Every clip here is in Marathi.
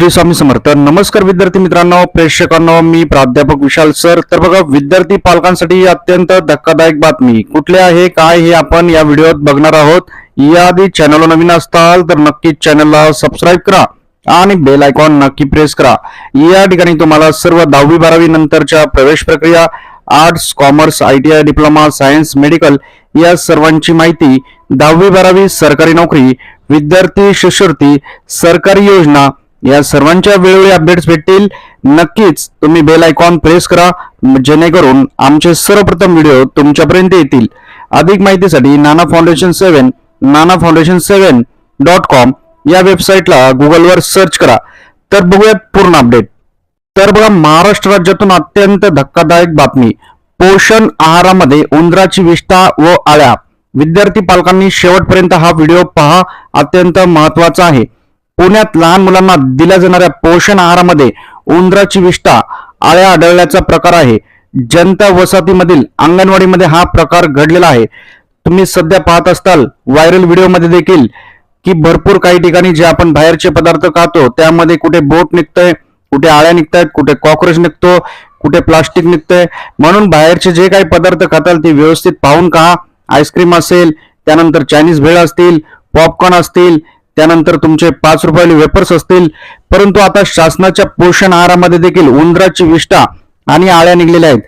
श्री स्वामी समर्थ. नमस्कार विद्यार्थी मित्रांनो प्रेक्षकांनो मी प्राध्यापक विशाल सर. तर बघा विद्यार्थी पालकांसाठी अत्यंत धक्कादायक बातमी. कुठले आहे काय हे आपण या व्हिडिओत बघणार आहोत. याआधी चॅनल नवीन असताल तर नक्कीच चॅनलला सबस्क्राईब करा आणि बेल आयकॉन नक्की प्रेस करा. या ठिकाणी तुम्हाला सर्व दहावी बारावी नंतरच्या प्रवेश प्रक्रिया arts commerce I T I diploma science medical या सर्वांची माहिती दहावी बारावी सरकारी नोकरी विद्यार्थी शिष्यवृत्ती सरकारी योजना या सर्वांच्या वेळोवेळी अपडेट्स भेटतील. नक्कीच तुम्ही बेल आयकॉन प्रेस करा जेणेकरून आमचे सर्वप्रथम व्हिडिओ तुमच्यापर्यंत येतील. अधिक माहितीसाठी Nana foundation seven Nana foundation seven dot com या वेबसाईटला गुगलवर सर्च करा. तर बघूयात पूर्ण अपडेट तर बघा महाराष्ट्र राज्यातून अत्यंत धक्कादायक बातमी. पोषण आहारामध्ये उंदराची विष्ठा व आळ्या. विद्यार्थी पालकांनी शेवटपर्यंत हा व्हिडिओ पहा. अत्यंत महत्त्वाचा आहे. पुण्यात लहान मुलांना दिल्या जाणाऱ्या पोषण आहारामध्ये उंदराची विष्ठा आळ्या आढळल्याचा प्रकार आहे. जनता वसाहतीमधील अंगणवाडीमध्ये हा प्रकार घडलेला आहे. तुम्ही सध्या पाहत असताल व्हायरल व्हिडिओमध्ये देखील की भरपूर काही ठिकाणी जे आपण बाहेरचे पदार्थ खातो त्यामध्ये कुठे बोट निघतंय कुठे आळ्या निघतायत कुठे कॉक्रोच निघतो कुठे प्लास्टिक निघतंय. म्हणून बाहेरचे जे काही पदार्थ खाताल ते व्यवस्थित पाहून खा. आईस्क्रीम असेल त्यानंतर चायनीज भेळ असतील पॉपकॉर्न असतील त्यानंतर तुमचे पाच रुपयाले वेपर्स असतील. परंतु आता शासनाच्या पोषण आहारामध्ये देखील उंदराची विष्ठा आणि आळ्या निघलेल्या आहेत.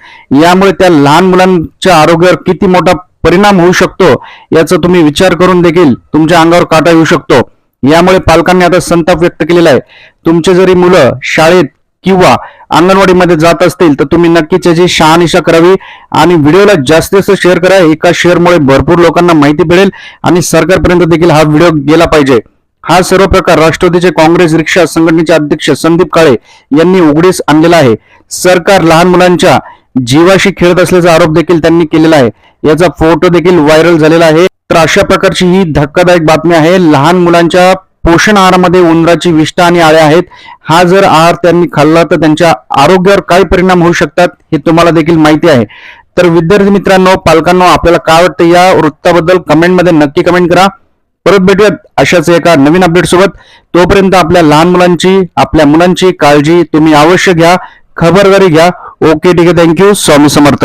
यामुळे त्या लहान मुलांच्या आरोग्यावर किती मोठा परिणाम होऊ शकतो याचा तुम्ही विचार करून देखील तुमच्या अंगावर काटा येऊ शकतो. यामुळे पालकांनी आता संताप व्यक्त केलेला आहे. तुमचे जरी मुलं शाळेत किंवा अंगणवाडीमध्ये जात असतील तर तुम्ही नक्कीच याची शहानिशा करावी आणि व्हिडिओला जास्तीत जास्त शेअर करा. एका शेअरमुळे भरपूर लोकांना माहिती मिळेल आणि सरकारपर्यंत देखील हा व्हिडिओ गेला पाहिजे. हा सर्व प्रकार राष्ट्रवादीचे काँग्रेस रिक्षा संघटनेचे अध्यक्ष संदीप काळे यांनी उघडीस आणलेला आहे. सरकार लहान मुलांच्या जीवाशी खेळत असल्याचा आरोप देखील त्यांनी केलेला आहे. याचा फोटो देखील व्हायरल झालेला आहे. तर अशा प्रकारची ही धक्कादायक बातमी आहे. लहान मुलांच्या पोषण आहारामध्ये उंदराची विष्ठा आणि आळ्या आहेत. हा जर आहार त्यांनी खाल्ला तर त्यांच्या आरोग्यावर काय परिणाम होऊ शकतात हे तुम्हाला देखील माहिती आहे. तर विद्यार्थी मित्रांनो पालकांनो आपल्याला काय वाटतं या वृत्ताबद्दल कमेंटमध्ये नक्की कमेंट करा. परत भेटूयात अशाच एका नवीन अपडेट सोबत. तोपर्यंत आपल्या लहान मुलांची आपल्या मुलांची काळजी तुम्ही अवश्य घ्या खबरदारी घ्या. ओके ठीक आहे. Thank you Swami Samarth.